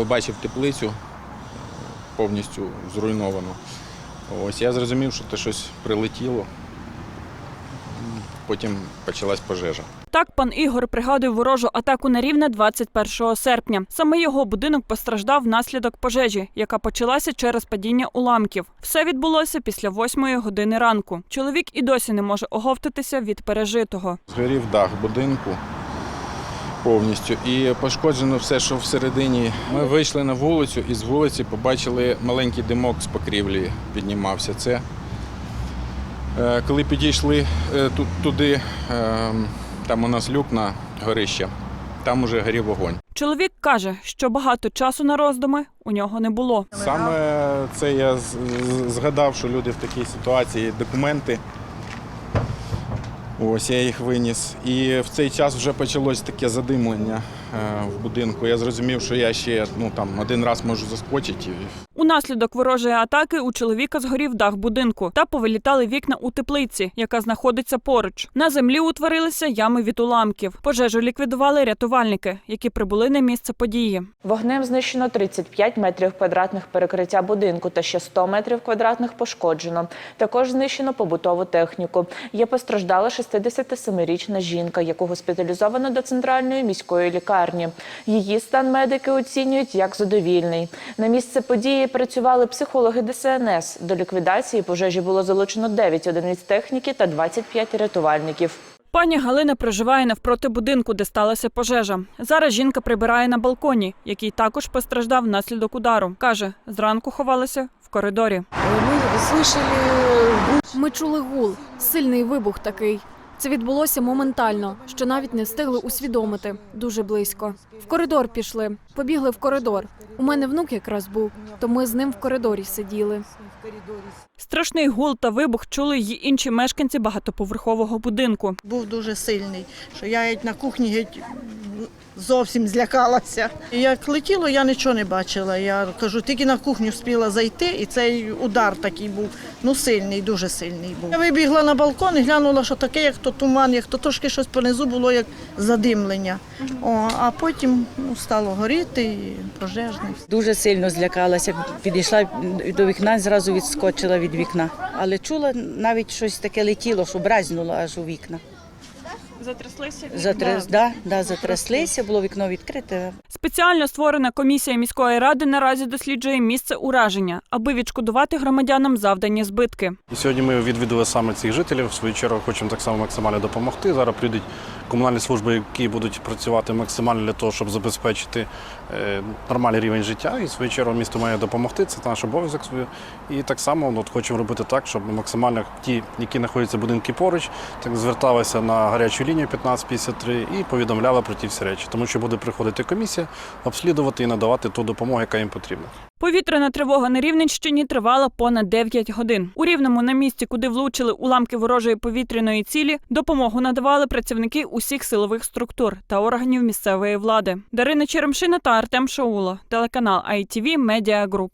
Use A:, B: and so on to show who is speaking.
A: побачив теплицю повністю зруйновану. Ось я зрозумів, що це щось прилетіло. Потім почалась пожежа.
B: Так пан Ігор пригадує ворожу атаку на рівне 21 серпня. Саме його будинок постраждав внаслідок пожежі, яка почалася через падіння уламків. Все відбулося після 8 години ранку. Чоловік і досі не може оговтатися від пережитого.
A: Згорів дах будинку повністю і пошкоджено все, що всередині. Ми вийшли на вулицю і з вулиці побачили маленький димок з покрівлі піднімався. Це е, коли підійшли е, туди, е, там у нас люк на горище, там уже горів вогонь.
B: Чоловік каже, що багато часу на роздуми у нього не було.
A: Саме це я згадав, що люди в такій ситуації документи. Ось я їх виніс. І в цей час вже почалось таке задимлення в будинку. Я зрозумів, що я ще ну, там, один раз можу заскочити.
B: Унаслідок ворожої атаки у чоловіка згорів дах будинку та повилітали вікна у теплиці, яка знаходиться поруч. На землі утворилися ями від уламків. Пожежу ліквідували рятувальники, які прибули на місце події.
C: Вогнем знищено 35 метрів квадратних перекриття будинку та ще 100 метрів квадратних пошкоджено. Також знищено побутову техніку. Є постраждала 67-річна жінка, яку госпіталізовано до центральної міської лікарні. Її стан медики оцінюють як задовільний. На місце події працювали психологи ДСНС. До ліквідації пожежі було залучено 9 одиниць техніки та 25 рятувальників.
B: Пані Галина проживає навпроти будинку, де сталася пожежа. Зараз жінка прибирає на балконі, який також постраждав внаслідок удару. каже, зранку ховалася в коридорі.
D: Слышали
E: Ми чули гул, сильний вибух такий. Це відбулося моментально, що навіть не встигли усвідомити. Дуже близько. В коридор пішли, побігли в коридор. У мене внук якраз був, то ми з ним в коридорі сиділи.
B: Страшний гул та вибух чули й інші мешканці багатоповерхового будинку.
D: був дуже сильний, що я геть на кухні геть зовсім злякалася. Як летіло, я нічого не бачила. Я кажу, тільки на кухню встигла зайти, і цей удар такий був, ну сильний, дуже сильний був. Я вибігла на балкон і глянула, що таке, як то туман, як то трошки щось понизу було, як задимлення. О, а потім ну, стало горіти і пожежне.
F: Дуже сильно злякалася. Підійшла до вікна, зразу відскочила від вікна. Але чула навіть щось таке летіло, що бразнуло аж у вікна.
B: Затряслися
F: Затряс, да, да, затряслися, було вікно відкрите.
B: Спеціально створена комісія міської ради наразі досліджує місце ураження, аби відшкодувати громадянам завдані збитки.
G: І сьогодні ми відвідали саме цих жителів. В свою чергу хочемо так само максимально допомогти. Зараз прийдуть комунальні служби, які будуть працювати максимально для того, щоб забезпечити е, нормальний рівень життя. І в свою чергу місто має допомогти. Це наш обов'язок. І так само ну, от, хочемо робити так, щоб максимально ті, які знаходяться будинки поруч, так зверталися на гарячу лінію 1553 і повідомляли про ті всі речі, тому що буде приходити комісія, обслідувати і надавати ту допомогу, яка їм потрібна.
B: Повітряна тривога на Рівненщині тривала понад 9 годин. У Рівному на місці, куди влучили уламки ворожої повітряної цілі, допомогу надавали працівники усіх силових структур та органів місцевої влади. Дарина Черемшина та Артем Шаула, телеканал ITV Media Group.